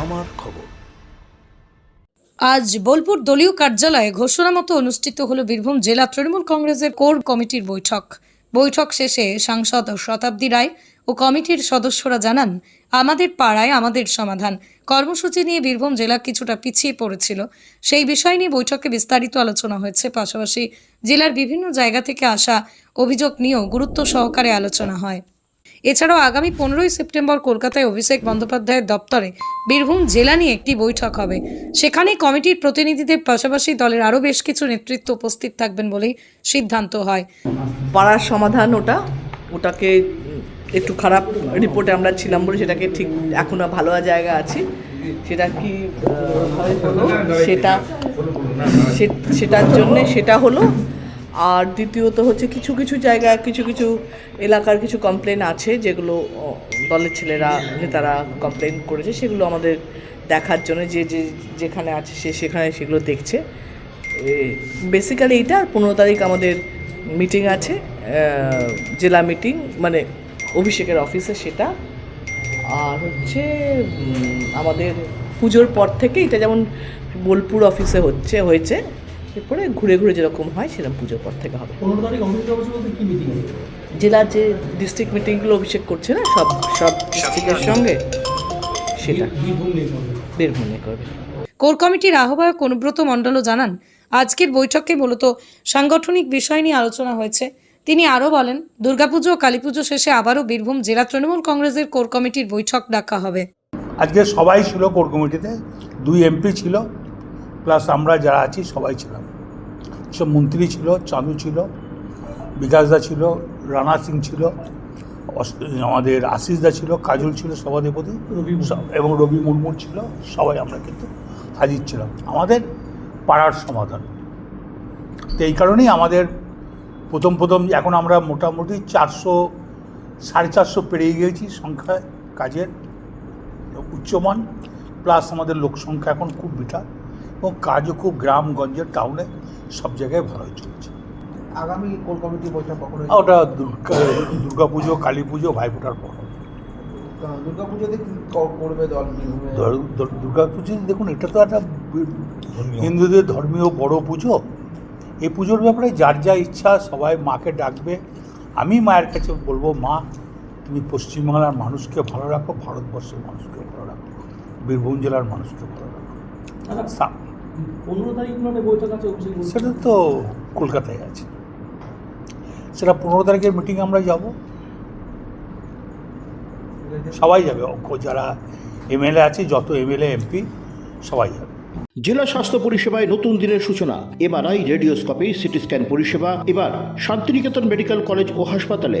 আমার খবর। আজ বোলপুর দলীয় কার্যালয়ে ঘোষণা মতো অনুষ্ঠিত হলো বীরভূম জেলা তৃণমূল কংগ্রেসের কোর কমিটির বৈঠক। বৈঠক শেষে সাংসদ শতাব্দী রায় ও কমিটির সদস্যরা জানান, আমাদের পাড়ায় আমাদের সমাধান। কর্মসূচি নিয়ে বীরভূম জেলা কিছুটা পিছিয়ে পড়েছিল। সেই বিষয় নিয়ে বৈঠকে বিস্তারিত আলোচনা হয়েছে। পাশাপাশি জেলার বিভিন্ন জায়গা থেকে আসা অভিযোগ নিয়েও গুরুত্ব সহকারে আলোচনা হয়। এছাড়াও আগামী পনেরোই সেপ্টেম্বর কলকাতায় অভিষেক বন্দ্যোপাধ্যায়ের দপ্তরে বীরভূম জেলা নিয়ে একটি বৈঠক হবে। সেখানে কমিটির প্রতিনিধিদের পাশাপাশি দলের আরও বেশ কিছু নেতৃত্ব উপস্থিত থাকবেন বলেই সিদ্ধান্ত হয়। পাড়ার সমাধান ওটা, ওটাকে একটু খারাপ রিপোর্টে আমরা ছিলাম বলে সেটাকে ঠিক এখনও ভালো জায়গা আছি। সেটা কি সেটা সেটার জন্যে সেটা হলো আর দ্বিতীয়ত হচ্ছে কিছু কিছু জায়গায় কিছু কিছু এলাকার কিছু কমপ্লেন আছে যেগুলো দলের ছেলেরা, নেতারা কমপ্লেন করেছে, সেগুলো আমাদের দেখার জন্য যে যে, যেখানে আছে সে, সেখানে সেগুলো দেখছে। বেসিক্যালি এটা আর পনেরো তারিখ আমাদের মিটিং আছে জেলা মিটিং মানে অভিষেকের অফিসে সেটা। আর হচ্ছে আমাদের পুজোর পর থেকে এটা যেমন বোলপুর অফিসে হচ্ছে, হয়েছে। এরপরে ঘুরে ঘুরে যেরকম হয় সেরকম পুজোর পর থেকে হবে। জেলার যে ডিস্ট্রিক্ট মিটিংগুলো অভিষেক করছে না সব সব ডিস্ট্রিক্টের সঙ্গে সেটা। বীরভূম নিয়ে করবে। বীরভূমে করবে। কোর কমিটির আহ্বায়ক অনুব্রত মণ্ডলও জানান আজকের বৈঠকে মূলত সাংগঠনিক বিষয় নিয়ে আলোচনা হয়েছে। তিনি আরও বলেন দুর্গাপুজো ও কালীপুজো শেষে আবারও বীরভূম জেলা তৃণমূল কংগ্রেসের কোর কমিটির বৈঠক ডাকা হবে। আজকে সবাই ছিল কোর কমিটিতে দুই এমপি ছিল। প্লাস আমরা যারা আছি সবাই ছিলাম। সব মন্ত্রী ছিল চাঁদু ছিল বিকাশদা ছিল রানা সিং ছিল আমাদের আশিসদা ছিল কাজল ছিল সভাধিপতি রবি এবং রবি মুর্মু ছিল সবাই আমরা কিন্তু হাজির ছিলাম। আমাদের পাড়ার সমাধান। তো এই কারণেই আমাদের প্রথম প্রথম এখন আমরা মোটামুটি চারশো সাড়ে চারশো পেরিয়ে গিয়েছি সংখ্যায় কাজের উচ্চমান প্লাস আমাদের লোক সংখ্যা এখন খুব বিশাল এবং কাজও খুব গ্রামগঞ্জের টাউনে সব জায়গায় ভালোই চলছে। আগামী কোর কমিটি বৈঠক কখন ওটা দুর্গা দুর্গা পুজো কালী পুজো ভাইফোঁটার পর। দুর্গা পুজোতে কি করবে দল দুর্গা পুজো দেখুন এটা তো একটা হিন্দুদের ধর্মীয় বড় পুজো। এই পুজোর ব্যাপারে যার যা ইচ্ছা সবাই মাকে ডাকবে। আমি মায়ের কাছে বলব মা তুমি পশ্চিমবাংলার মানুষকে ভালো রাখো ভারতবর্ষের মানুষকে ভালো রাখো বীরভূম জেলার মানুষকে ভালো রাখো। আচ্ছা। পনেরো তারিখ মানে বৈঠক আছে অভিষেক সেটা তো কলকাতায় আছে। সেটা পনেরো তারিখের মিটিং আমরা যাব। সবাই যাবে যারা এমএলএ আছে যত এমএলএ এমপি সবাই যাবে। জেলা স্বাস্থ্য পরিষেবায় নতুন দিনের সূচনা এমআরআই রেডিওস্কোপি সিটি স্ক্যান পরিষেবা এবার শান্তিনিকেতন মেডিকেল কলেজ ও হাসপাতালে